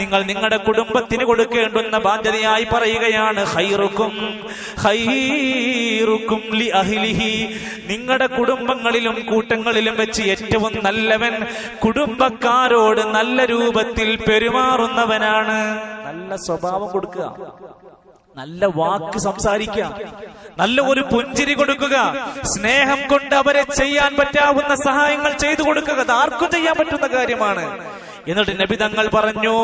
നിങ്ങൾ നിങ്ങളുടെ കുടുംബത്തിന് കൊടുക്കേണ്ടുന്ന ബാധ്യതയായി പറയുകയാണ് ഹൈറുക്കും ഹൈറുക്കും ലി അഹിലിഹി. നിങ്ങളുടെ കുടുംബങ്ങളിലും കൂട്ടങ്ങളിലും വെച്ച് ഏറ്റവും നല്ലവൻ കുടുംബക്കാരോട് നല്ല രൂപത്തിൽ പെരുമാറുന്നവനാണ്. നല്ല സ്വഭാവം കൊടുക്കുക നല്ല വാക്ക് സംസാരിക്കുക നല്ല ഒരു പുഞ്ചിരി കൊടുക്കുക സ്നേഹം കൊണ്ട് അവരെ ചെയ്യാൻ പറ്റാവുന്ന സഹായങ്ങൾ ചെയ്തു കൊടുക്കുക അത് ആർക്കും ചെയ്യാൻ പറ്റുന്ന കാര്യമാണ്. എന്നിട്ട് നബി തങ്ങൾ പറഞ്ഞു.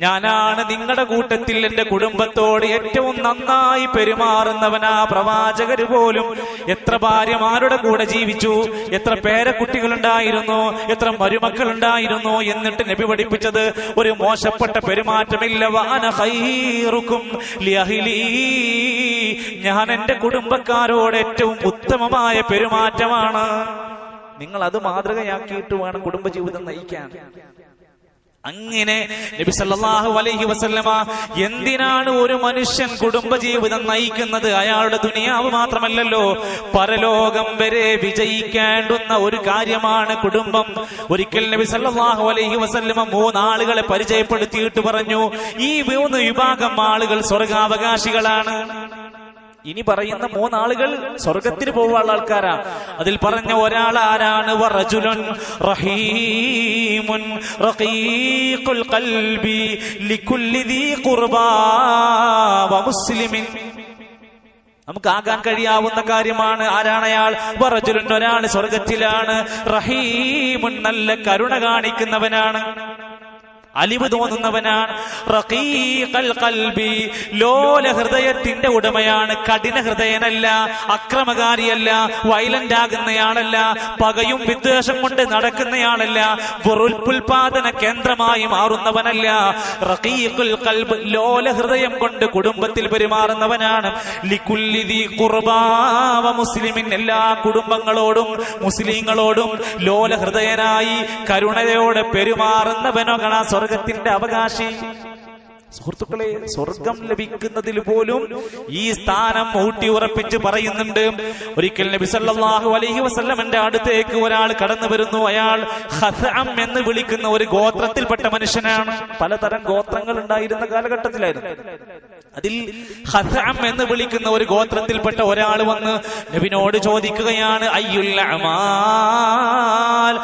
ഞാനാണ് നിങ്ങളുടെ കൂട്ടത്തിൽ എന്റെ കുടുംബത്തോട് ഏറ്റവും നന്നായി പെരുമാറുന്നവനാ പ്രവാചകര് പോലും എത്ര ഭാര്യമാരുടെ കൂടെ ജീവിച്ചു എത്ര പേരക്കുട്ടികളുണ്ടായിരുന്നു എത്ര മരുമക്കളുണ്ടായിരുന്നു എന്നിട്ട് നബി പഠിപ്പിച്ചത് ഒരു മോശപ്പെട്ട പെരുമാറ്റമില്ല വാന ഹൈറുക്കും. ഞാൻ എന്റെ കുടുംബക്കാരോട് ഏറ്റവും ഉത്തമമായ പെരുമാറ്റമാണ്. നിങ്ങൾ അത് മാതൃകയാക്കിയിട്ട് വേണം കുടുംബജീവിതം നയിക്കാൻ. അങ്ങനെ നബി സല്ലല്ലാഹു അലൈഹി വസല്ലമ എന്തിനാണ് ഒരു മനുഷ്യൻ കുടുംബജീവിതം നയിക്കുന്നത്? അയാളുടെ ദുനിയാവ് മാത്രമല്ലല്ലോ. പരലോകം വരെ വിജയിക്കേണ്ടുന്ന ഒരു കാര്യമാണ് കുടുംബം. ഒരിക്കൽ നബി സല്ലല്ലാഹു അലൈഹി വസല്ലമ മൂന്നാളുകളെ പരിചയപ്പെടുത്തിയിട്ട് പറഞ്ഞു ഈ മൂന്ന് വിഭാഗം ആളുകൾ സ്വർഗാവകാശികളാണ്. ഇനി പറയുന്ന മൂന്നാളുകൾ സ്വർഗത്തിന് പോവാനുള്ള ആൾക്കാരാ. അതിൽ പറഞ്ഞ ഒരാൾ ആരാണ് വറജുലുൻ. റഹീമുൻ. റഖീഖുൽ ഖൽബി ലികുല്ലി ദീ ഖുർബാ വമുസ്ലിമിൻ നമുക്ക് ആകാൻ കഴിയാവുന്ന കാര്യമാണ് ആരാണ് അയാൾ? വറജുലുൻ ഒരാൾ സ്വർഗത്തിലാണ്. റഹീമുൻ നല്ല കരുണ കാണിക്കുന്നവനാണ്. അലിവ് തോന്നുന്നവനാണ്. ലോല ഹൃദയത്തിന്റെ ഉടമയാണ്. കഠിന ഹൃദയനല്ല അക്രമകാരിയല്ല വയലന്റ് ആകുന്നയാളല്ല പകയും വിദ്വേഷം കൊണ്ട് നടക്കുന്നയാളല്ല ഉൽപാദന കേന്ദ്രമായി മാറുന്നവനല്ല. റഖീഖുൽ ഖൽബ് ലോല ഹൃദയം കൊണ്ട് കുടുംബത്തിൽ പെരുമാറുന്നവനാണ്. ലികുല്ലിദി ഖുർബാ മുസ്ലിമിൻ എല്ലാ കുടുംബങ്ങളോടും മുസ്ലിങ്ങളോടും ലോല ഹൃദയനായി കരുണയോടെ പെരുമാറുന്നവനോകളാ സ്വർഗത്തിന്റെ അവകാശി സുഹൃത്തുക്കളെ സ്വർഗം ലഭിക്കുന്നതിൽ പോലും ഈ സ്ഥാനം ഊട്ടി ഉറപ്പിച്ച് പറയുന്നുണ്ട്. ഒരിക്കൽ നബി സല്ലല്ലാഹു അലൈഹി വസല്ലമന്റെ അടുത്തേക്ക് ഒരാൾ കടന്നു വരുന്നു. അയാൾ ഹസം എന്ന് വിളിക്കുന്ന ഒരു ഗോത്രത്തിൽപ്പെട്ട മനുഷ്യനാണ്. പലതരം ഗോത്രങ്ങൾ ഉണ്ടായിരുന്ന കാലഘട്ടത്തിലായിരുന്നു. അതിൽ ഹസം എന്ന് വിളിക്കുന്ന ഒരു ഗോത്രത്തിൽപ്പെട്ട ഒരാൾ വന്ന് നബിനോട് ചോദിക്കുകയാണ് അയ്യുൽ അമാൽ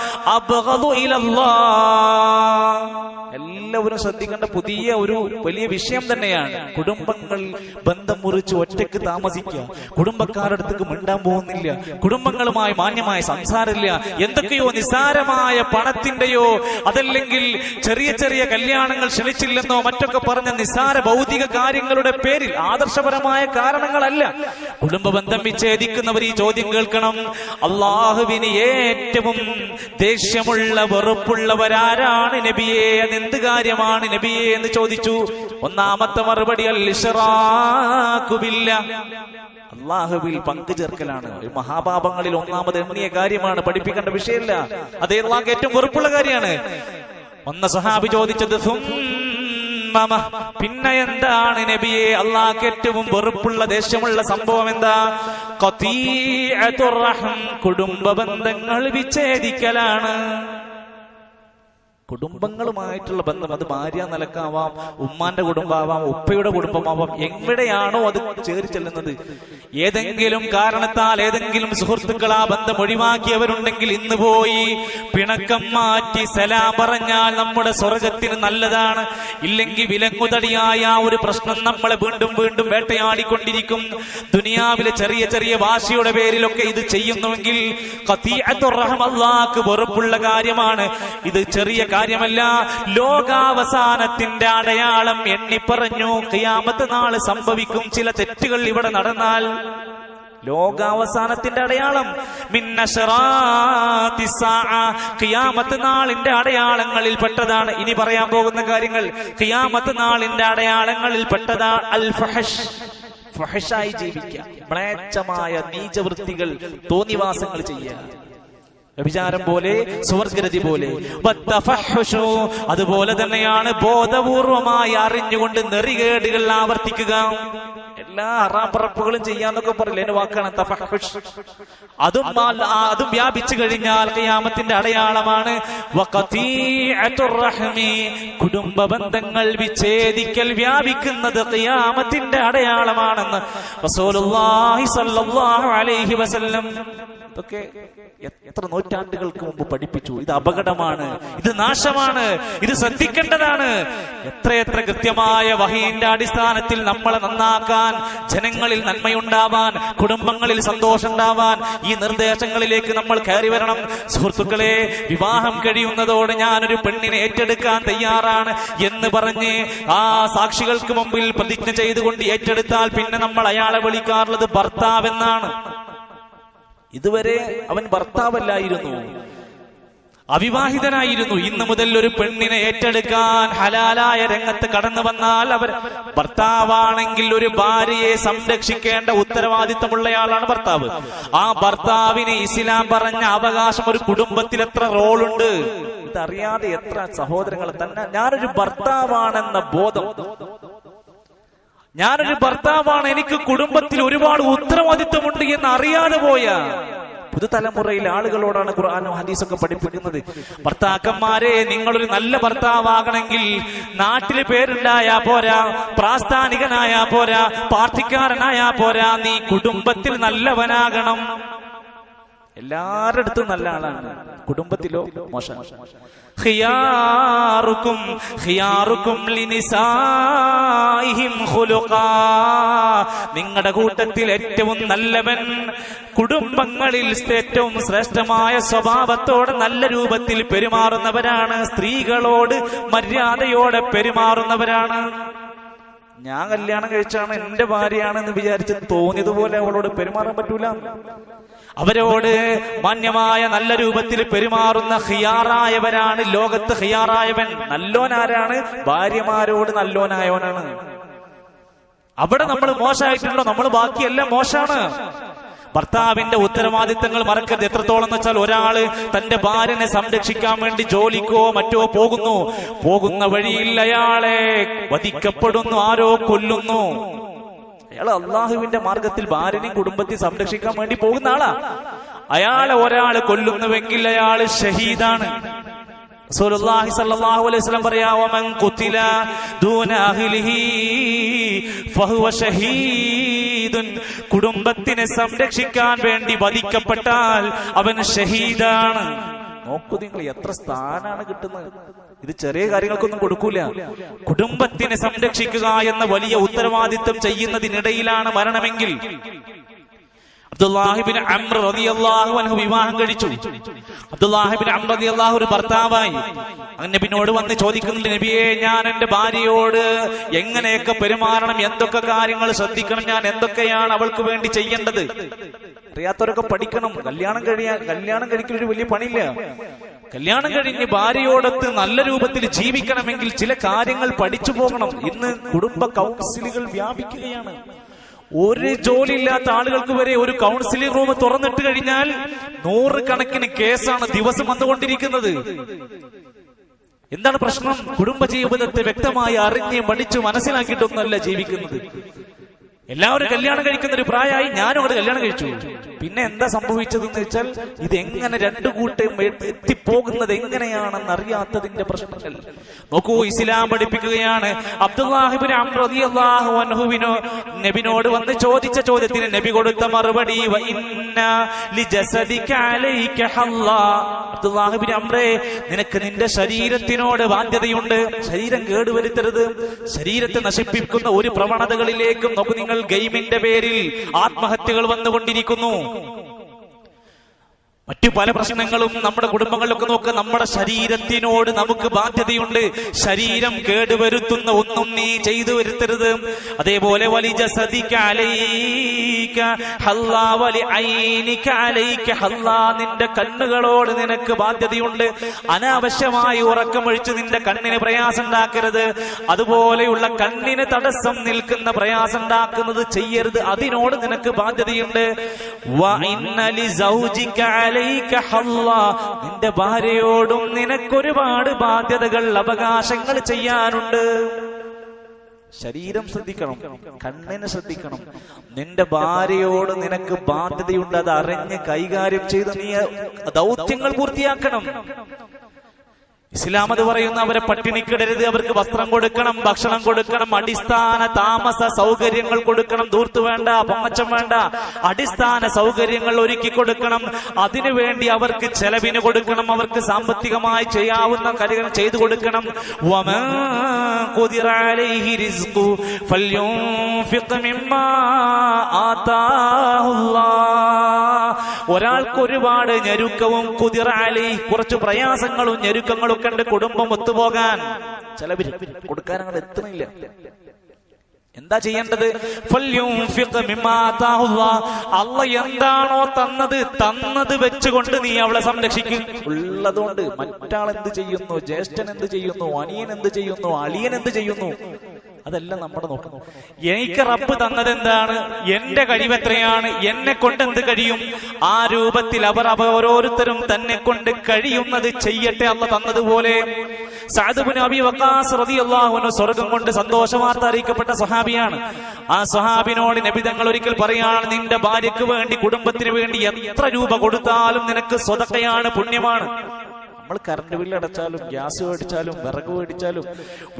എല്ലാവരും ശ്രദ്ധിക്കേണ്ട പുതിയ ഒരു വലിയ വിഷയം തന്നെയാണ്. കുടുംബങ്ങൾ ബന്ധം മുറിച്ച് ഒറ്റയ്ക്ക് താമസിക്കുക. കുടുംബക്കാരുടെ അടുത്തേക്ക് മിണ്ടാൻ പോകുന്നില്ല. കുടുംബങ്ങളുമായി മാന്യമായ സംസാരമില്ല. എന്തൊക്കെയോ നിസാരമായ പണത്തിന്റെയോ അതല്ലെങ്കിൽ ചെറിയ ചെറിയ കല്യാണങ്ങൾ ക്ഷണിച്ചില്ലെന്നോ മറ്റൊക്കെ പറഞ്ഞ നിസാര ഭൗതിക കാര്യങ്ങളുടെ പേരിൽ ആദർശപരമായ കാരണങ്ങളല്ല. കുടുംബ ബന്ധം വിച്ഛേദിക്കുന്നവർ ഈ ചോദ്യം കേൾക്കണം. അള്ളാഹുവിന് ഏറ്റവും ദേഷ്യമുള്ള വെറുപ്പുള്ളവരാരാണ് നബിയെ? അതെന്ത് കാര്യമാണ് നബിയെ എന്ന് ചോദിച്ചു. ഒന്നാമത്തെ മറുപടി അൽ ഇശ്റാഖുബില്ല അള്ളാഹുവിൽ പങ്കുചേർക്കലാണ് മഹാപാപങ്ങളിൽ ഒന്നാമത് എണ്ണിയ കാര്യമാണ് പഠിപ്പിക്കേണ്ട വിഷയമല്ല. അതേ അള്ളാഹ് ഏറ്റവും വെറുപ്പുള്ള കാര്യമാണ്. ഒന്ന് സഹാബി ചോദിച്ചത്. പിന്നെ എന്താണ് നബിയെ അള്ളാഹ് ഏറ്റവും വെറുപ്പുള്ള ദേഷ്യമുള്ള സംഭവം എന്താ. കുടുംബ ബന്ധങ്ങൾ വിച്ഛേദിക്കലാണ്. കുടുംബങ്ങളുമായിട്ടുള്ള ബന്ധം അത് ഭാര്യ നിലക്കാവാം ഉമ്മാന്റെ കുടുംബമാവാം ഉപ്പയുടെ കുടുംബമാവാം. എവിടെയാണോ അത് ചേരി ചെല്ലുന്നത്? ഏതെങ്കിലും കാരണത്താൽ ഏതെങ്കിലും സുഹൃത്തുക്കൾ ആ ബന്ധം ഒഴിവാക്കിയവരുണ്ടെങ്കിൽ ഇന്ന് പോയി പിണക്കം മാറ്റി സലാം പറഞ്ഞാൽ നമ്മുടെ സ്വർഗത്തിന് നല്ലതാണ്. ഇല്ലെങ്കിൽ വിലങ്ങുതടിയായ ആ ഒരു പ്രശ്നം നമ്മളെ വീണ്ടും വീണ്ടും വേട്ടയാടിക്കൊണ്ടിരിക്കും. ദുനിയാവിലെ ചെറിയ ചെറിയ വാശിയുടെ പേരിലൊക്കെ ഇത് ചെയ്യുന്നുവെങ്കിൽ വെറുപ്പുള്ള കാര്യമാണ്. ഇത് ചെറിയ കാര്യമല്ല. ലോകാവസാനത്തിന്റെ അടയാളം എണ്ണിപ്പറഞ്ഞു ഖിയാമത്ത് നാൾ സംഭവിക്കും. ചില തെറ്റുകൾ ഇവിടെ നടന്നാൽ ലോകാവസാനത്തിന്റെ അടയാളം. ഖിയാമത്ത് നാളിന്റെ അടയാളങ്ങളിൽ പെട്ടതാണ്. ഇനി പറയാൻ പോകുന്ന കാര്യങ്ങൾ. ഖിയാമത്ത് നാളിന്റെ അടയാളങ്ങളിൽ പെട്ടതാ അൽ ഫഹഷ്. ഫഹഷായി ജീവിക്കുക. മ്ലേച്ഛമായ നീചവൃത്തികൾ തോന്നിവാസങ്ങൾ ചെയ്യുക. വ്യഭിചാരം പോലെ സുവർഗരതി പോലെ. അതുപോലെ തന്നെയാണ് ബോധപൂർവമായി അറിഞ്ഞുകൊണ്ട് നെറികേടുകൾ ആവർത്തിക്കുക. എല്ലാ ഹറാം പറപ്പുകളും ചെയ്യാന്നൊക്കെ പറയില്ല എന്റെ വാക്കാണ്. അതും അതും വ്യാപിച്ചു കഴിഞ്ഞാൽ കയാമത്തിന്റെ അടയാളമാണ്. കുടുംബ ബന്ധങ്ങൾ വിച്ഛേദിക്കൽ വ്യാപിക്കുന്നത് കയാമത്തിന്റെ അടയാളമാണെന്ന് അലൈഹി വസല്ലം ഇതൊക്കെ എത്ര നൂറ്റാണ്ടുകൾക്ക് മുമ്പ് പഠിപ്പിച്ചു. ഇത് അപകടമാണ്. ഇത് നാശമാണ്. ഇത് ശ്രദ്ധിക്കേണ്ടതാണ്. എത്രയെത്ര കൃത്യമായ വഹീന്റെ അടിസ്ഥാനത്തിൽ നമ്മളെ നന്നാക്കാൻ ജനങ്ങളിൽ നന്മയുണ്ടാവാൻ കുടുംബങ്ങളിൽ സന്തോഷം ഉണ്ടാവാൻ ഈ നിർദ്ദേശങ്ങളിലേക്ക് നമ്മൾ കയറി വരണം. സുഹൃത്തുക്കളെ വിവാഹം കഴിയുന്നതോടെ ഞാനൊരു പെണ്ണിനെ ഏറ്റെടുക്കാൻ തയ്യാറാണ് എന്ന് പറഞ്ഞ് ആ സാക്ഷികൾക്ക് മുമ്പിൽ പ്രതിജ്ഞ ചെയ്തുകൊണ്ട് ഏറ്റെടുത്താൽ പിന്നെ നമ്മൾ അയാളെ വിളിക്കാറുള്ളത് ഭർത്താവെന്നാണ്. ഇതുവരെ അവൻ ഭർത്താവല്ലായിരുന്നു. അവിവാഹിതനായിരുന്നു. ഇന്ന് മുതൽ ഒരു പെണ്ണിനെ ഏറ്റെടുക്കാൻ ഹലാലായ രംഗത്ത് കടന്നു വന്നാൽ അവർ ഭർത്താവാണെങ്കിൽ ഒരു ഭാര്യയെ സംരക്ഷിക്കേണ്ട ഉത്തരവാദിത്തമുള്ളയാളാണ് ഭർത്താവ്. ആ ഭർത്താവിന് ഇസ്ലാം പറഞ്ഞ അവകാശം ഒരു കുടുംബത്തിൽ എത്ര റോളുണ്ട്? ഇതറിയാതെ എത്ര സഹോദരങ്ങൾ. തന്നെ ഞാനൊരു ഭർത്താവാണെന്ന ബോധം. ഞാനൊരു ഭർത്താവാണ്. എനിക്ക് കുടുംബത്തിൽ ഒരുപാട് ഉത്തരവാദിത്തമുണ്ട് എന്ന് അറിയാതെ പോയ പുതുതലമുറയിലെ ആളുകളോടാണ് ഖുർആാനും ഹദീസൊക്കെ പഠിപ്പിക്കുന്നത്. ഭർത്താക്കന്മാരെ നിങ്ങളൊരു നല്ല ഭർത്താവാകണമെങ്കിൽ നാട്ടിൽ പേരുണ്ടായാ പോരാ പ്രാസ്ഥാനികനായ പോരാ പാർട്ടിക്കാരനായ പോരാ നീ കുടുംബത്തിൽ നല്ലവനാകണം. എല്ലാരടുത്തും നല്ല ആളാണ്. കുടുംബത്തിലോ മോശം. ഖിയാറുക്കും ഖിയാറുക്കും ലിനിസായിഹിം ഖുലുഖാ. നിങ്ങളുടെ കൂട്ടത്തിൽ ഏറ്റവും നല്ലവൻ കുടുംബങ്ങളിൽ ഏറ്റവും ശ്രേഷ്ഠമായ സ്വഭാവത്തോടെ നല്ല രൂപത്തിൽ പെരുമാറുന്നവരാണ് സ്ത്രീകളോട് മര്യാദയോടെ പെരുമാറുന്നവരാണ്. ഞാൻ കല്യാണം കഴിച്ചാണ് എന്റെ ഭാര്യയാണെന്ന് വിചാരിച്ച് തോന്നിയതുപോലെ അവളോട് പെരുമാറാൻ പറ്റൂല. അവരോട് മാന്യമായ നല്ല രൂപത്തിൽ പെരുമാറുന്ന ഹിയാറായവരാണ് ലോകത്ത് ഹിയാറായവൻ. നല്ലോനാരാണ്? ഭാര്യമാരോട് നല്ലോനായവനാണ്. അവിടെ നമ്മൾ മോശമായിട്ടുണ്ടോ? നമ്മൾ ബാക്കിയെല്ലാം മോശാണ് ഭർത്താവിന്റെ ഉത്തരവാദിത്തങ്ങൾ മറക്കരുത്. എത്രത്തോളം എന്ന് വെച്ചാൽ ഒരാൾ തന്റെ ഭാര്യനെ സംരക്ഷിക്കാൻ വേണ്ടി ജോലിക്കോ മറ്റോ പോകുന്നു. പോകുന്ന വഴിയിൽ അയാളെ വധിക്കപ്പെടുന്നു ആരോ കൊല്ലുന്നു. അയാൾ അള്ളാഹുവിന്റെ മാർഗത്തിൽ ഭാര്യനെയും കുടുംബത്തെ സംരക്ഷിക്കാൻ വേണ്ടി പോകുന്ന ആളാ. അയാളെ ഒരാൾ കൊല്ലുന്നുവെങ്കിൽ അയാൾ ഷഹീദാണ്. പറയാ ഷഹീദുൻ കുടുംബത്തിനെ സംരക്ഷിക്കാൻ വേണ്ടി വധിക്കപ്പെട്ടാൽ അവൻ ഷഹീദാണ്. നോക്കൂ നിങ്ങൾ എത്ര സ്ഥാനാണ് കിട്ടുന്നത്. ഇത് ചെറിയ കാര്യങ്ങൾക്കൊന്നും കൊടുക്കൂല. കുടുംബത്തിനെ സംരക്ഷിക്കുക എന്ന വലിയ ഉത്തരവാദിത്വം ചെയ്യുന്നതിനിടയിലാണ് മരണമെങ്കിൽ അബ്ദുല്ലാഹിബിൻ അമ്ര റളിയല്ലാഹു അൻഹു വിവാഹം കഴിച്ചു. റളിയല്ലാഹു ഒരു ഭർത്താവായി. നബിനോട് വന്ന് ചോദിക്കുന്നുണ്ട് നബിയെ ഞാൻ എന്റെ ഭാര്യയോട് എങ്ങനെയൊക്കെ പെരുമാറണം എന്തൊക്കെ കാര്യങ്ങൾ ശ്രദ്ധിക്കണം ഞാൻ എന്തൊക്കെയാണ് അവൾക്ക് വേണ്ടി ചെയ്യേണ്ടത്? അറിയാത്തവരൊക്കെ പഠിക്കണം. കല്യാണം കഴിയാൻ കല്യാണം കഴിക്കുന്ന ഒരു വലിയ പണിയില്ല. കല്യാണം കഴിഞ്ഞ് ഭാര്യയോടൊത്ത് നല്ല രൂപത്തിൽ ജീവിക്കണമെങ്കിൽ ചില കാര്യങ്ങൾ പഠിച്ചു പോകണം. ഇന്ന് കുടുംബ കൗൺസിലുകൾ വ്യാപിക്കുകയാണ്. ഒരു ജോലി ഇല്ലാത്ത ആളുകൾക്ക് വരെ ഒരു കൗൺസിലിംഗ് റൂം തുറന്നിട്ട് കഴിഞ്ഞാൽ നൂറുകണക്കിന് കേസാണ് ദിവസം വന്നുകൊണ്ടിരിക്കുന്നത്. എന്താണ് പ്രശ്നം? കുടുംബജീവിതത്തെ വ്യക്തമായി അറിഞ്ഞ് പഠിച്ചു മനസ്സിലാക്കിയിട്ടൊന്നല്ല ജീവിക്കുന്നത്. എല്ലാവരും കല്യാണം കഴിക്കുന്ന ഒരു പ്രായമായി ഞാനും അവിടെ കല്യാണം കഴിച്ചു. പിന്നെ എന്താ സംഭവിച്ചതെന്ന് വെച്ചാൽ ഇത് എങ്ങനെ രണ്ടു കൂട്ടം എത്തിപ്പോകുന്നത് എങ്ങനെയാണെന്ന് അറിയാത്തതിന്റെ പ്രശ്നങ്ങൾ. നോക്കൂ ഇസ്ലാം പഠിപ്പിക്കുകയാണ്. അബ്ദുല്ലാഹിബിൻ നബിനോട് വന്ന് ചോദിച്ച ചോദ്യത്തിന് നബി കൊടുത്ത മറുപടി നിനക്ക് നിന്റെ ശരീരത്തിനോട് ബാധ്യതയുണ്ട്. ശരീരം കേടുവരുത്തരുത്. ശരീരത്തെ നശിപ്പിക്കുന്ന ഒരു പ്രവണതകളിലേക്കും നോക്കൂ നിങ്ങൾ ഗെയിമിന്റെ പേരിൽ ആത്മഹത്യകൾ വന്നുകൊണ്ടിരിക്കുന്നു. no. മറ്റു പല പ്രശ്നങ്ങളും നമ്മുടെ കുടുംബങ്ങളിലൊക്കെ നോക്ക് നമ്മുടെ ശരീരത്തിനോട് നമുക്ക് ബാധ്യതയുണ്ട്. ശരീരം കേടുവരുത്തുന്ന ഒന്നും നീ ചെയ്തു വരുത്തരുത്. അതേപോലെ വലിജ നിന്റെ കണ്ണുകളോട് നിനക്ക് ബാധ്യതയുണ്ട്. അനാവശ്യമായി ഉറക്കമൊഴിച്ച് നിന്റെ കണ്ണിന് പ്രയാസം ഉണ്ടാക്കരുത് അതുപോലെയുള്ള കണ്ണിന് തടസ്സം നിൽക്കുന്ന പ്രയാസം ഉണ്ടാക്കുന്നത് ചെയ്യരുത്. അതിനോട് നിനക്ക് ബാധ്യതയുണ്ട്. നിന്റെ ഭാര്യയോടും നിനക്കൊരുപാട് ബാധ്യതകൾ അവകാശങ്ങൾ ചെയ്യാനുണ്ട്. ശരീരം ശ്രദ്ധിക്കണം കണ്ണിനെ ശ്രദ്ധിക്കണം. നിന്റെ ഭാര്യയോട് നിനക്ക് ബാധ്യതയുണ്ട് അത് അറിഞ്ഞ് കൈകാര്യം ചെയ്ത് നീ ദൗത്യങ്ങൾ പൂർത്തിയാക്കണം. ഇസ്ലാം അത് പറയുന്ന അവരെ പട്ടിണിക്കിടരുത് അവർക്ക് വസ്ത്രം കൊടുക്കണം ഭക്ഷണം കൊടുക്കണം അടിസ്ഥാന താമസ സൗകര്യങ്ങൾ കൊടുക്കണം ദൂർത്ത് വേണ്ട പൊങ്ങച്ചം വേണ്ട. അടിസ്ഥാന സൗകര്യങ്ങൾ ഒരുക്കി കൊടുക്കണം. അതിനുവേണ്ടി അവർക്ക് ചെലവിന് കൊടുക്കണം അവർക്ക് സാമ്പത്തികമായി ചെയ്യാവുന്ന കാര്യങ്ങൾ ചെയ്തു കൊടുക്കണം. ഒരാൾക്ക് ഒരുപാട് ഞെരുക്കവും കുതിറാലി കുറച്ച് പ്രയാസങ്ങളും ഞെരുക്കങ്ങളും ഒക്കെ ഉണ്ട് കുടുംബം ഒത്തുപോകാൻ. ചിലവര് കൊടുക്കാൻ എത്തുന്നില്ല. എന്താ ചെയ്യേണ്ടത്. അള്ള എന്താണോ തന്നത് തന്നത് വെച്ചുകൊണ്ട് നീ അവളെ സംരക്ഷിക്കും. ഉള്ളതുകൊണ്ട് മറ്റാൾ എന്ത് ചെയ്യുന്നു? ജ്യേഷ്ഠൻ എന്ത് ചെയ്യുന്നു? അനിയൻ എന്ത് ചെയ്യുന്നു? അളിയൻ എന്ത് ചെയ്യുന്നു? അതെല്ലാം നമ്മുടെ നോക്കണം എനിക്ക് റബ്ബ് തന്നത് എന്താണ് എന്റെ കഴിവെത്രയാണ് എന്നെ കൊണ്ട് എന്ത് കഴിയും? ആ രൂപത്തിൽ അവർ അവ ഓരോരുത്തരും തന്നെ കൊണ്ട് കഴിയുന്നത് ചെയ്യട്ടെ അല്ല തന്നതുപോലെ. സ്വർഗം കൊണ്ട് സന്തോഷ വാർത്ത അറിയിക്കപ്പെട്ട സ്വഹാബിയാണ്. ആ സ്വഹാബിനോട് നബിതങ്ങൾ ഒരിക്കൽ പറയാണ് നിന്റെ ഭാര്യക്ക് വേണ്ടി കുടുംബത്തിന് വേണ്ടി എത്ര രൂപ കൊടുത്താലും നിനക്ക് സ്വതക്കയാണ് പുണ്യമാണ്. നമ്മൾ കറണ്ട് ബില്ല് അടച്ചാലും ഗ്യാസ് മേടിച്ചാലും വിറക് മേടിച്ചാലും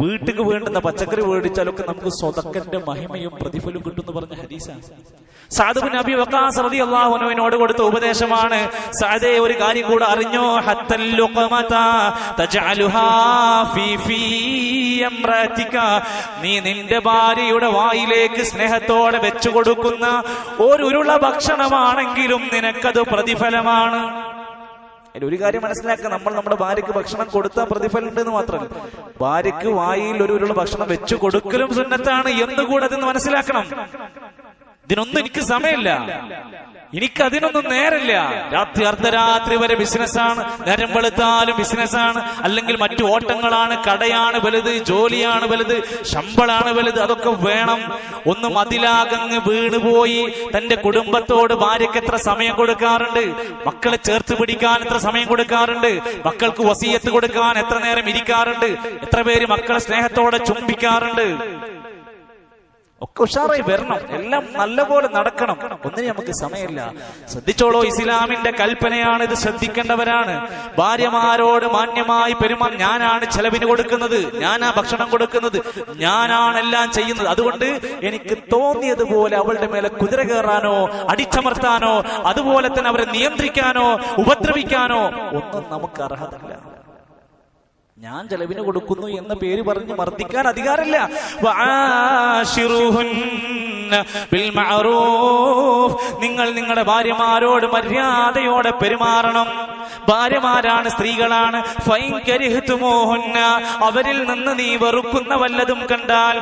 വീട്ടിക്ക് വേണ്ടുന്ന പച്ചക്കറി മേടിച്ചാലും ഒക്കെ നമുക്ക് സ്വതക്കന്റെ മഹിമയും പ്രതിഫലവും കിട്ടും പറഞ്ഞ ഹദീസാണ്. സാധു നബി വക്കാസ് റളിയല്ലാഹു അള്ളാഹുനുവിനോട് കൊടുത്ത ഉപദേശമാണ്. സാദേ ഒരു കാര്യം കൂടെ അറിഞ്ഞോ? നീ നിന്റെ ഭാര്യയുടെ വായിലേക്ക് സ്നേഹത്തോടെ വെച്ചു കൊടുക്കുന്ന ഒരു ഉരുള ഭക്ഷണമാണെങ്കിലും നിനക്കത് പ്രതിഫലമാണ്. അതിൽ ഒരു കാര്യം മനസ്സിലാക്കുക. നമ്മൾ നമ്മുടെ ഭാര്യക്ക് ഭക്ഷണം കൊടുത്താൽ പ്രതിഫലം ഉണ്ടെന്ന് മാത്രമല്ല. ഭാര്യക്ക് വായിൽ ഒരു ഭക്ഷണം വെച്ചു കൊടുക്കലും സുന്നത്താണ് എന്തുകൂടെ അതെന്ന് മനസ്സിലാക്കണം. ഇതിനൊന്നും എനിക്ക് സമയമില്ല. എനിക്ക് അതിനൊന്നും നേരമില്ല. രാത്രി അർദ്ധരാത്രി വരെ ബിസിനസ്സാണ്. നേരം വെളുത്താലും ബിസിനസ്സാണ്. അല്ലെങ്കിൽ മറ്റു ഓട്ടങ്ങളാണ് കടയാണ് വലുത് ജോലിയാണ് വലുത് ശമ്പളാണ് വലുത് അതൊക്കെ വേണം. ഒന്ന് മതിലാകങ്ങ് വീണുപോയി തന്റെ കുടുംബത്തോട് ഭാര്യയ്ക്ക് എത്ര സമയം കൊടുക്കാറുണ്ട്? മക്കളെ ചേർത്ത് പിടിക്കാൻ എത്ര സമയം കൊടുക്കാറുണ്ട്? മക്കൾക്ക് വസീയത്ത് കൊടുക്കാൻ എത്ര നേരം ഇരിക്കാറുണ്ട്? എത്ര പേര് മക്കളെ സ്നേഹത്തോടെ ചുംബിക്കാറുണ്ട്? ഒക്കെ ഉഷാറായി വരണം. എല്ലാം നല്ലപോലെ നടക്കണം. ഒന്നിനും നമുക്ക് സമയമില്ല. ശ്രദ്ധിച്ചോളൂ ഇസ്ലാമിന്റെ കൽപ്പനയാണ് ഇത്. ശ്രദ്ധിക്കേണ്ടവരാണ്. ഭാര്യമാരോട് മാന്യമായി പെരുമാ ഞാനാണ് ചെലവിന് കൊടുക്കുന്നത്. ഞാനാ ഭക്ഷണം കൊടുക്കുന്നത്. ഞാനാണ് എല്ലാം ചെയ്യുന്നത്. അതുകൊണ്ട് എനിക്ക് തോന്നിയതുപോലെ അവളുടെ മേലെ കുതിര കയറാനോ അടിച്ചമർത്താനോ അതുപോലെ തന്നെ അവരെ നിയന്ത്രിക്കാനോ ഉപദ്രവിക്കാനോ ഒന്നും നമുക്ക് അർഹതല്ല. ഞാൻ ചെലവിന് കൊടുക്കുന്നു എന്ന പേര് പറഞ്ഞ് മർദ്ദിക്കാൻ അധികാരമില്ല. നിങ്ങൾ നിങ്ങളുടെ ഭാര്യമാരോട് മര്യാദയോടെ പെരുമാറണം ഭാര്യമാരാണ് സ്ത്രീകളാണ്. അവരിൽ നിന്ന് നീ വെറുക്കുന്ന വല്ലതും കണ്ടാൽ.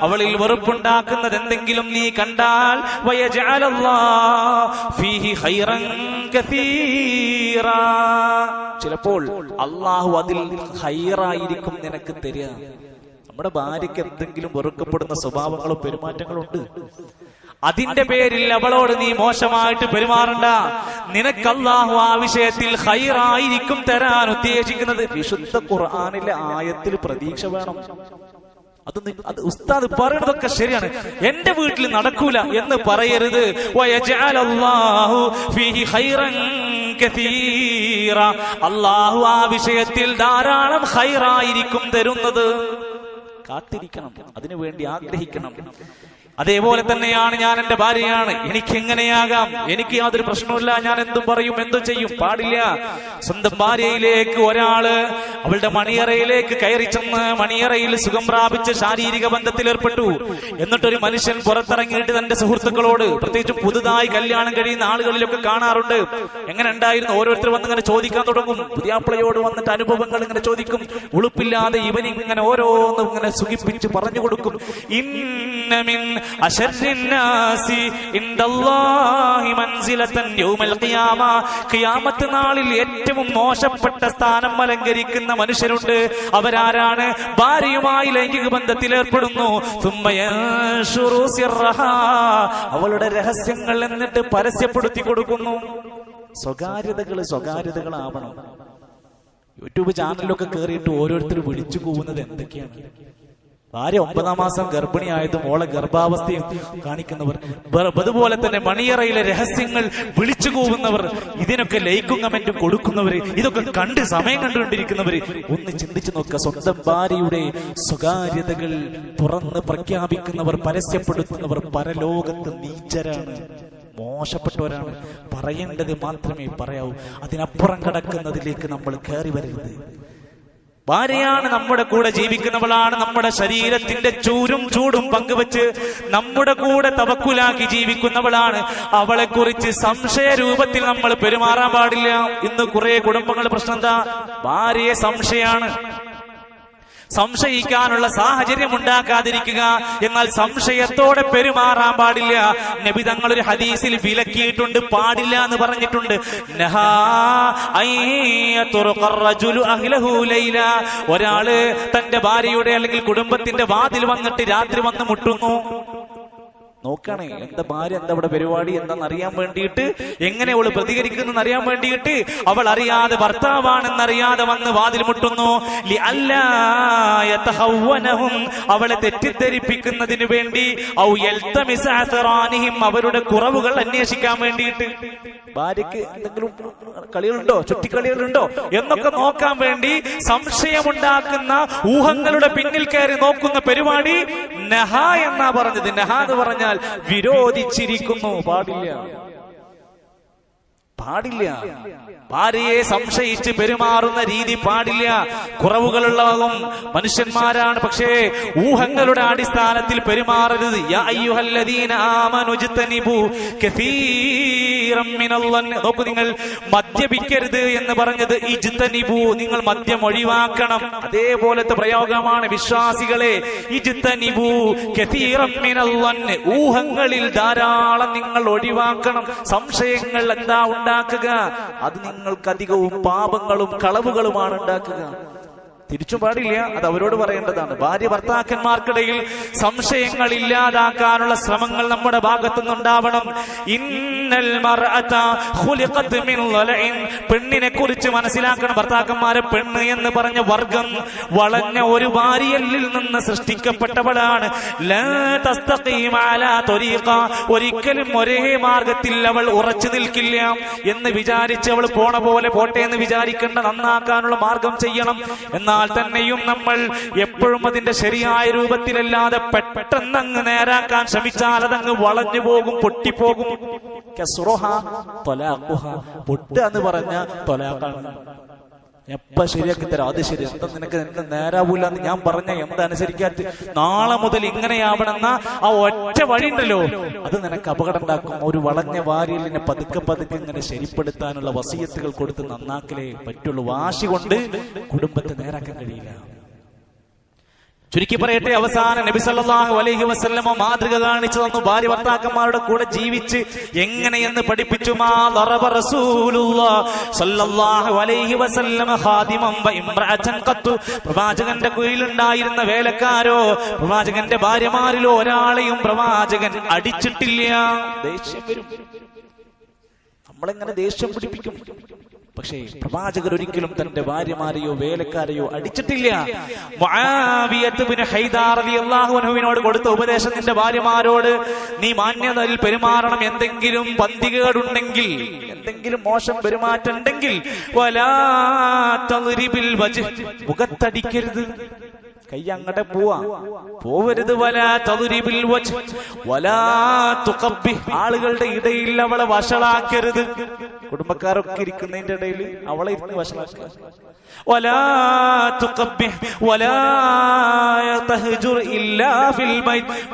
അവളിൽ വെറുപ്പുണ്ടാക്കുന്നത് എന്തെങ്കിലും നീ കണ്ടാൽ. ചിലപ്പോൾ അള്ളാഹു അതിൽ ഹൈറായിരിക്കും നിനക്ക് തരിക നമ്മുടെ ഭാര്യയ്ക്ക് എന്തെങ്കിലും വെറുക്കപ്പെടുന്ന സ്വഭാവങ്ങളും പെരുമാറ്റങ്ങളും ഉണ്ട്? അതിന്റെ പേരിൽ അവളോട് നീ മോശമായിട്ട് പെരുമാറണ്ട. നിനക്ക് അള്ളാഹു ആ വിഷയത്തിൽ ഹൈറായിരിക്കും തരാൻ ഉദ്ദേശിക്കുന്നത്. വിശുദ്ധ ഖുർആാനിലെ ആയത്തിൽ പ്രതീക്ഷ വേണം. അത് അത് ഉസ്താദ് പറയുന്നതൊക്കെ ശരിയാണ്. എന്റെ വീട്ടിൽ നടക്കൂല എന്ന് പറയരുത്. അള്ളാഹു ആ വിഷയത്തിൽ ധാരാളം ഹൈറായിരിക്കും തരുന്നത്. കാത്തിരിക്കണം. അതിനുവേണ്ടി ആഗ്രഹിക്കണം. അതേപോലെ തന്നെയാണ് ഞാൻ എന്റെ ഭാര്യയാണ്. എനിക്ക് എങ്ങനെയാകാം എനിക്ക് യാതൊരു പ്രശ്നമില്ല ഞാൻ എന്തും പറയും എന്തും ചെയ്യും. പാടില്ല. സ്വന്തം ഭാര്യയിലേക്ക് ഒരാൾ അവളുടെ മണിയറയിലേക്ക് കയറി ചെന്ന് മണിയറയിൽ സുഖം പ്രാപിച്ച് ശാരീരിക ബന്ധത്തിൽ ഏർപ്പെട്ടു. എന്നിട്ടൊരു മനുഷ്യൻ പുറത്തിറങ്ങിയിട്ട് തന്റെ സുഹൃത്തുക്കളോട് പ്രത്യേകിച്ചും പുതുതായി കല്യാണം കഴിയുന്ന ആളുകളിലൊക്കെ കാണാറുണ്ട്. എങ്ങനെ ഉണ്ടായിരുന്നു? ഓരോരുത്തർ വന്ന് ഇങ്ങനെ ചോദിക്കാൻ തുടങ്ങും. പുതിയാപ്പിളയോട് വന്നിട്ട് അനുഭവങ്ങൾ ഇങ്ങനെ ചോദിക്കും. ഉളുപ്പില്ലാതെ ഇവനിങ്ങനെ ഓരോന്നും ഇങ്ങനെ സുഖിപ്പിച്ച് പറഞ്ഞു കൊടുക്കും. ഇന്ന ഖിയാമത്ത് നാളിൽ ഏറ്റവും മോശപ്പെട്ട സ്ഥാനം അലങ്കരിക്കുന്ന മനുഷ്യരുണ്ട്. അവരാരാണ്? ഭാര്യയുമായി ലൈംഗിക ബന്ധത്തിൽ ഏർപ്പെടുന്നു. അവളുടെ രഹസ്യങ്ങൾ എന്നിട്ട് പരസ്യപ്പെടുത്തി കൊടുക്കുന്നു. സ്വകാര്യതകൾ സ്വകാര്യതകളാവണം. യൂട്യൂബ് ചാനലിലൊക്കെ കയറിയിട്ട് ഓരോരുത്തർ വിളിച്ചു പോകുന്നത് എന്തൊക്കെയാണ്? ഭാര്യ ഒമ്പതാം മാസം ഗർഭിണിയായതും ഓളെ ഗർഭാവസ്ഥയും കാണിക്കുന്നവർ അതുപോലെ തന്നെ മണിയറയിലെ രഹസ്യങ്ങൾ വിളിച്ചു കൂവുന്നവർ ഇതിനൊക്കെ ലൈക്കും കമന്റും കൊടുക്കുന്നവര് ഇതൊക്കെ കണ്ട് സമയം കണ്ടുകൊണ്ടിരിക്കുന്നവര് ഒന്ന് ചിന്തിച്ചു നോക്കുക. സ്വന്തം ഭാര്യയുടെ സ്വകാര്യതകൾ തുറന്ന് പ്രഖ്യാപിക്കുന്നവർ പരസ്യപ്പെടുത്തുന്നവർ പരലോകത്ത് നീച്ചരാണ് മോശപ്പെട്ടവരാണ്. പറയേണ്ടത് മാത്രമേ പറയാവൂ. അതിനപ്പുറം കടക്കുന്നതിലേക്ക് നമ്മൾ കയറി വരരുത്. ഭാര്യയാണ് നമ്മുടെ കൂടെ ജീവിക്കുന്നവളാണ് നമ്മുടെ ശരീരത്തിന്റെ ചൂരും ചൂടും പങ്കുവെച്ച് നമ്മുടെ കൂടെ തവക്കുലാക്കി ജീവിക്കുന്നവളാണ്. അവളെ കുറിച്ച് സംശയ രൂപത്തിൽ നമ്മൾ പെരുമാറാൻ പാടില്ല. ഇന്ന് കുറെ കുടുംബങ്ങൾ പ്രശ്നം എന്താ? ഭാര്യയെ സംശയാണ്. സംശയിക്കാനുള്ള സാഹചര്യം ഉണ്ടാക്കാതിരിക്കുക. എന്നാൽ സംശയത്തോടെ പെരുമാറാൻ പാടില്ല. നബി തങ്ങൾ ഒരു ഹദീസിൽ വിലക്കിയിട്ടുണ്ട് പാടില്ല എന്ന് പറഞ്ഞിട്ടുണ്ട്. ഒരാൾ തന്റെ ഭാര്യയുടെ അല്ലെങ്കിൽ കുടുംബത്തിന്റെ വാതിൽ വന്നിട്ട് രാത്രി വന്ന് മുട്ടുന്നു. നോക്കണേ എന്താ ഭാര്യ എന്താ ഇവിടെ പരിപാടി എന്താണെന്ന് അറിയാൻ വേണ്ടിയിട്ട് എങ്ങനെ അവൾ പ്രതികരിക്കുന്നു അറിയാൻ വേണ്ടിയിട്ട് അവൾ അറിയാതെ ഭർത്താവാണെന്നറിയാതെ വന്ന് വാതിൽ മുട്ടുന്നു. അവളെ തെറ്റിദ്ധരിപ്പിക്കുന്നതിന് വേണ്ടി അവരുടെ കുറവുകൾ അന്വേഷിക്കാൻ വേണ്ടിയിട്ട്. ഭാര്യക്ക് എന്തെങ്കിലും കളികളുണ്ടോ? ചുറ്റിക്കളികളുണ്ടോ? എന്നൊക്കെ നോക്കാൻ വേണ്ടി സംശയമുണ്ടാക്കുന്ന ഊഹങ്ങളുടെ പിന്നിൽ കയറി നോക്കുന്ന പരിപാടി നെഹ എന്നാ പറഞ്ഞത്. നെഹ എന്ന് പറഞ്ഞാൽ വിരോധിച്ചിരിക്കുന്നു. പാടില്ല. പാടില്ല. ഭാര്യയെ സംശയിച്ച് പെരുമാറുന്ന രീതി പാടില്ല. കുറവുകളുള്ളതും മനുഷ്യന്മാരാണ്. പക്ഷേ ഊഹങ്ങളുടെ അടിസ്ഥാനത്തിൽ പെരുമാറരുത്. നോക്കൂ നിങ്ങൾ മദ്യപിക്കരുത് എന്ന് പറഞ്ഞത് ഇജ്തനിബു നിങ്ങൾ മദ്യം ഒഴിവാക്കണം. അതേപോലത്തെ പ്രയോഗമാണ് വിശ്വാസികളെ. മിനല്ലൻ. ഊഹങ്ങളിൽ ധാരാളം നിങ്ങൾ ഒഴിവാക്കണം. സംശയങ്ങൾ എന്താ ഉണ്ടാക്കുക. അത് നിങ്ങൾക്ക് അധികവും പാപങ്ങളും കളവുകളുമാണ് ഉണ്ടാക്കുക. തിരിച്ചു പാടില്ല അത് അവരോട് പറയേണ്ടതാണ്. ഭാര്യ ഭർത്താക്കന്മാർക്കിടയിൽ സംശയങ്ങൾ ഇല്ലാതാക്കാനുള്ള ശ്രമങ്ങൾ നമ്മുടെ ഭാഗത്തു നിന്നുണ്ടാവണം. പെണ്ണിനെ കുറിച്ച് മനസ്സിലാക്കണം. ഭർത്താക്കന്മാരെ പെണ്ണ് എന്ന് പറഞ്ഞ വർഗം വളഞ്ഞ ഒരു ഭാര്യയിൽ നിന്ന് സൃഷ്ടിക്കപ്പെട്ടവളാണ്. ഒരിക്കലും ഒരേ മാർഗത്തിൽ അവൾ ഉറച്ചു നിൽക്കില്ല എന്ന് വിചാരിച്ച് അവൾ പോണ പോലെ പോട്ടെ എന്ന് വിചാരിക്കേണ്ട നന്നാക്കാനുള്ള മാർഗം ചെയ്യണം. എന്നാൽ തന്നെയും നമ്മൾ എപ്പോഴും അതിന്റെ ശരിയായ രൂപത്തിലല്ലാതെ പെട്ടെന്ന് അങ്ങ് നേരാക്കാൻ ശ്രമിച്ചാൽ അതങ്ങ് വളഞ്ഞു പോകും പൊട്ടിപ്പോകും. പൊട്ടുക എന്ന് പറഞ്ഞ തൊലാക്കാണ് എപ്പ ശരിയാക്കി തരാം? അത് ശരി. എന്താ നിനക്ക് നിനക്ക് നേരാവൂല എന്ന് ഞാൻ പറഞ്ഞ എന്തനുസരിക്കാത്ത നാളെ മുതൽ ഇങ്ങനെയാവണമെന്ന ആ ഒറ്റ വഴി ഉണ്ടല്ലോ അത് നിനക്ക് അപകടം ഉണ്ടാക്കും. ഒരു വളഞ്ഞ വാരിയലിനെ പതുക്കെ പതുക്കെ ഇങ്ങനെ ശരിപ്പെടുത്താനുള്ള വസീയത്തുകൾ കൊടുത്ത് നന്നാക്കലേ പറ്റുള്ളൂ. വാശി കൊണ്ട് കുടുംബത്തെ നേരാക്കാൻ കഴിയില്ല. ചുരുക്കി പറയട്ടെ അവസാന നബി സല്ലല്ലാഹു അലൈഹി വസല്ലമ മാതൃക കാണിച്ചു തന്നു. ഭാര്യ ഭർത്താക്കന്മാരുടെ കൂടെ ജീവിച്ച് എങ്ങനെയെന്ന് പഠിപ്പിച്ചു? സല്ലല്ലാഹു അലൈഹി വസല്ലമ വ ഖത്തു. പ്രവാചകന്റെ കീഴിലുണ്ടായിരുന്ന വേലക്കാരോ പ്രവാചകന്റെ ഭാര്യമാരിലോ ഒരാളെയും പ്രവാചകൻ അടിച്ചിട്ടില്ല. ദേഷ്യം വരും. നമ്മളെങ്ങനെ ദേഷ്യം പിടിപ്പിക്കും? പക്ഷേ പ്രവാചകർ ഒരിക്കലും തന്റെ ഭാര്യമാരെയോ വേലക്കാരെയോ അടിച്ചിട്ടില്ല കൊടുത്ത ഉപദേശം നിന്റെ ഭാര്യമാരോട് നീ മാന്യതയിൽ പെരുമാറണം എന്തെങ്കിലും പന്തികേടുണ്ടെങ്കിൽ എന്തെങ്കിലും മോശം പെരുമാറ്റം ഉണ്ടെങ്കിൽ. മുഖത്തടിക്കരുത് കൈ അങ്ങടെ പോവാ. പോവരുത്. ആളുകളുടെ ഇടയിൽ അവളെ വഷളാക്കരുത്. കുടുംബക്കാരൊക്കെ ഇരിക്കുന്നതിന്റെ ഇടയിൽ അവളെ ഇരുന്ന് വഷളാക്കുക.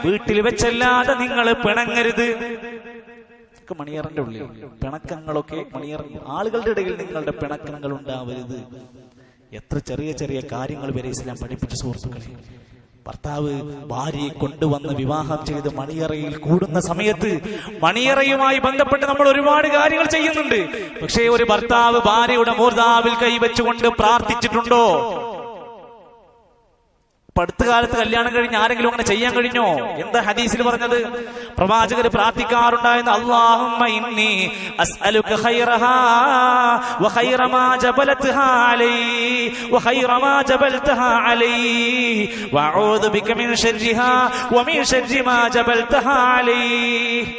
വീട്ടിൽ വെച്ചല്ലാതെ നിങ്ങൾ പിണങ്ങരുത്. മണിയറിന്റെ ഉള്ളിൽ. പിണക്കങ്ങളൊക്കെ മണിയറ ആളുകളുടെ ഇടയിൽ നിങ്ങളുടെ പിണക്കങ്ങൾ ഉണ്ടാവരുത്. എത്ര ചെറിയ ചെറിയ കാര്യങ്ങൾ വരെ ഇസ്ലാം പഠിപ്പിച്ച സുഹൃത്തുക്കളെ. ഭർത്താവ് ഭാര്യയെ കൊണ്ടുവന്ന് വിവാഹം ചെയ്ത് മണിയറയിൽ കൂടുന്ന സമയത്ത് മണിയറയുമായി ബന്ധപ്പെട്ട് നമ്മൾ ഒരുപാട് കാര്യങ്ങൾ ചെയ്യുന്നുണ്ട്. പക്ഷേ ഒരു ഭർത്താവ് ഭാര്യയുടെ മൂർധാവിൽ കൈവച്ചുകൊണ്ട് പ്രാർത്ഥിച്ചിട്ടുണ്ടോ? ഇപ്പൊ അടുത്ത കാലത്ത് കല്യാണം കഴിഞ്ഞ് ആരെങ്കിലും അങ്ങനെ ചെയ്യാൻ കഴിഞ്ഞോ? എന്താ ഹദീസിൽ പറഞ്ഞത്? പ്രവാചകർ പ്രാർത്ഥിക്കാറുണ്ടായിരുന്നു അള്ളാഹുമ്മ ഇന്നി ഖൈറഹാ വഖൈറ മാ വഖൈറ മാ വഅഊദു ബിക മിൻ ശർരിഹാ വമിൻ ശർരി മാ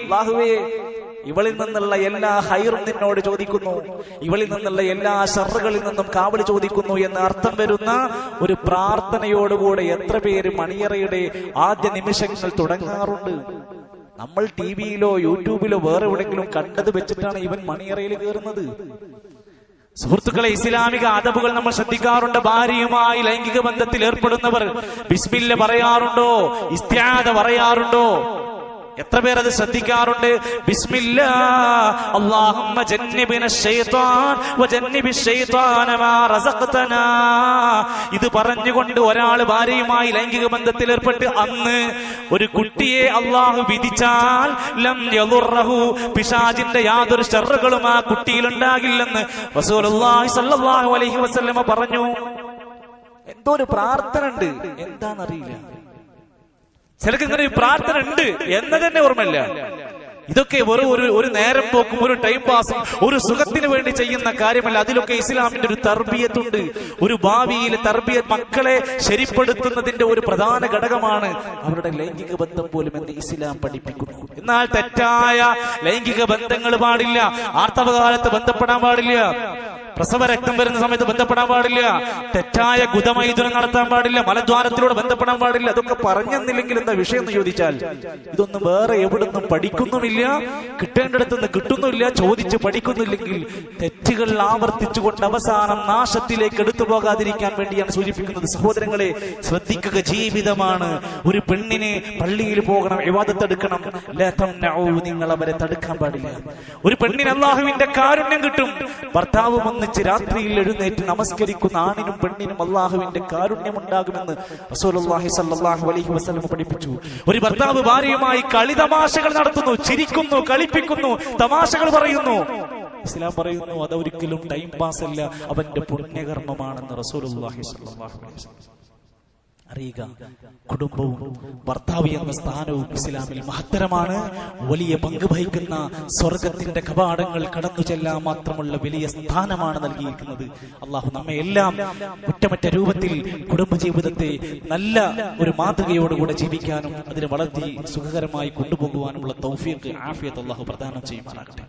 അല്ലാഹുവേ ഇവളിൽ നിന്നുള്ള എല്ലാ ഹൈറും നിന്നോട് ചോദിക്കുന്നു. ഇവളിൽ നിന്നുള്ള എല്ലാ ഷറുകളിൽ നിന്നും കാവൽ ചോദിക്കുന്നു എന്ന് അർത്ഥം വരുന്ന ഒരു പ്രാർത്ഥനയോടുകൂടെ എത്ര പേര് മണിയറയുടെ ആദ്യ നിമിഷങ്ങൾ തുടങ്ങാറുണ്ട്. നമ്മൾ ടി വിയിലോ യൂട്യൂബിലോ വേറെ എവിടെങ്കിലും കണ്ടത് വെച്ചിട്ടാണ് ഇവൻ മണിയറയിൽ കയറുന്നത്. സുഹൃത്തുക്കളെ ഇസ്ലാമിക അദബുകൾ നമ്മൾ ശ്രദ്ധിക്കാറുണ്ട്. ഭാര്യയുമായി ലൈംഗിക ബന്ധത്തിൽ ഏർപ്പെടുന്നവർ ബിസ്മില്ല പറയാറുണ്ടോ? ഇസ്ത്യാദ പറയാറുണ്ടോ? എത്ര പേർ അത് ശ്രദ്ധിക്കാറുണ്ട് അല്ലാഹുമ്മ ശൈത്താൻ ശൈത്താന മാ ഇത് പറഞ്ഞുകൊണ്ട് ഒരാൾ ഭാര്യയുമായി ലൈംഗിക ബന്ധത്തിൽ ഏർപ്പെട്ട് അന്ന് ഒരു കുട്ടിയെ അള്ളാഹു വിധിച്ചാൽ ലം യളുറഹു പിശാജിന്റെ യാതൊരു ഷർറുകളും ആ കുട്ടിയിൽ ഉണ്ടാകില്ലെന്ന് റസൂലുള്ളാഹി അലൈഹി വസല്ലമ പറഞ്ഞു. എന്തോ ഒരു പ്രാർത്ഥന ഉണ്ട് എന്താണെന്നറിയില്ല ചിലക്ക് ഇങ്ങനെ ഒരു പ്രാർത്ഥന ഉണ്ട് എന്ന് തന്നെ ഓർമ്മയില്ല. ഇതൊക്കെ വെറും ഒരു ഒരു നേരം പോക്കും ഒരു ടൈം പാസും ഒരു സുഖത്തിന് വേണ്ടി ചെയ്യുന്ന കാര്യമല്ല. അതിലൊക്കെ ഇസ്ലാമിന്റെ ഒരു തർബിയത്തുണ്ട്. ഒരു ഭാവിയിൽ തർബിയത്ത് മക്കളെ ശരിപ്പെടുത്തുന്നതിന്റെ ഒരു പ്രധാന ഘടകമാണ് അവരുടെ ലൈംഗിക ബന്ധം പോലും എന്ന് ഇസ്ലാം പഠിപ്പിക്കുന്നു. എന്നാൽ തെറ്റായ ലൈംഗിക ബന്ധങ്ങൾ പാടില്ല. ആർത്തവകാലത്ത് ബന്ധപ്പെടാൻ പാടില്ല. പ്രസവ രക്തം വരുന്ന സമയത്ത് ബന്ധപ്പെടാൻ പാടില്ല. തെറ്റായ ഗുദമൈഥുനം നടത്താൻ പാടില്ല. മലദ്വാരത്തിലൂടെ ബന്ധപ്പെടാൻ പാടില്ല. അതൊക്കെ പറഞ്ഞെന്നില്ലെങ്കിൽ എന്താ വിഷയം എന്ന് ചോദിച്ചാൽ ഇതൊന്നും വേറെ എവിടുന്നും പഠിക്കുന്നുമില്ല. കിട്ടേണ്ടടുത്ത് നിന്ന് കിട്ടുന്നില്ല ചോദിച്ച് പഠിക്കുന്നില്ലെങ്കിൽ തെറ്റുകൾ ആവർത്തിച്ചുകൊണ്ട് അവസാനം നാശത്തിലേക്ക് എടുത്തു പോകാതിരിക്കാൻ വേണ്ടിയാണ് സൂചിപ്പിക്കുന്നത്. സഹോദരങ്ങളെ ശ്രദ്ധിക്കുക ജീവിതമാണ്. ഒരു പെണ്ണിനെ പള്ളിയിൽ പോകണം വിവാദത്തെടുക്കണം. നിങ്ങൾ അവരെ തടുക്കാൻ പാടില്ല. ഒരു പെണ്ണിന് അള്ളാഹുവിന്റെ കാരുണ്യം കിട്ടും. ഭർത്താവ് ഒന്നിച്ച് രാത്രിയിൽ എഴുന്നേറ്റ് നമസ്കരിക്കുന്ന ആണിനും പെണ്ണിനും അള്ളാഹുവിന്റെ കാരുണ്യം ഉണ്ടാകുമെന്ന് റസൂലുള്ളാഹി അലൈഹി വസല്ലം പഠിപ്പിച്ചു. ഒരു ഭർത്താവ് ഭാര്യയുമായി കളി തമാശകൾ നടത്തുന്നു ചിരിക്കുന്നു കളിപ്പിക്കുന്നു തമാശകൾ പറയുന്നു. ഇസ്ലാം പറയുന്നു അതൊരിക്കലും ടൈം പാസ് അല്ല അവന്റെ പുണ്യകർമ്മമാണെന്ന് റസൂലുള്ളാഹി അലൈഹി വസല്ലം. അറിയുക. കുടുംബവും ഭർത്താവ് എന്ന സ്ഥാനവും ഇസ്ലാമിൽ മഹത്തരമാണ്. വലിയ പങ്ക് വഹിക്കുന്ന സ്വർഗത്തിന്റെ കപാടങ്ങൾ കടന്നു ചെല്ലാൻ മാത്രമുള്ള വലിയ സ്ഥാനമാണ് നൽകിയിരിക്കുന്നത്. അള്ളാഹു നമ്മെ എല്ലാം കുറ്റമറ്റ രൂപത്തിൽ കുടുംബജീവിതത്തെ നല്ല ഒരു മാതൃകയോടുകൂടെ ജീവിക്കാനും അതിനെ വളർത്തി സുഖകരമായി കൊണ്ടുപോകുവാനുമുള്ള തൗഫീഖ് ആഫിയത്ത് അള്ളാഹു പ്രദാനം ചെയ്യുമാറാകട്ടെ.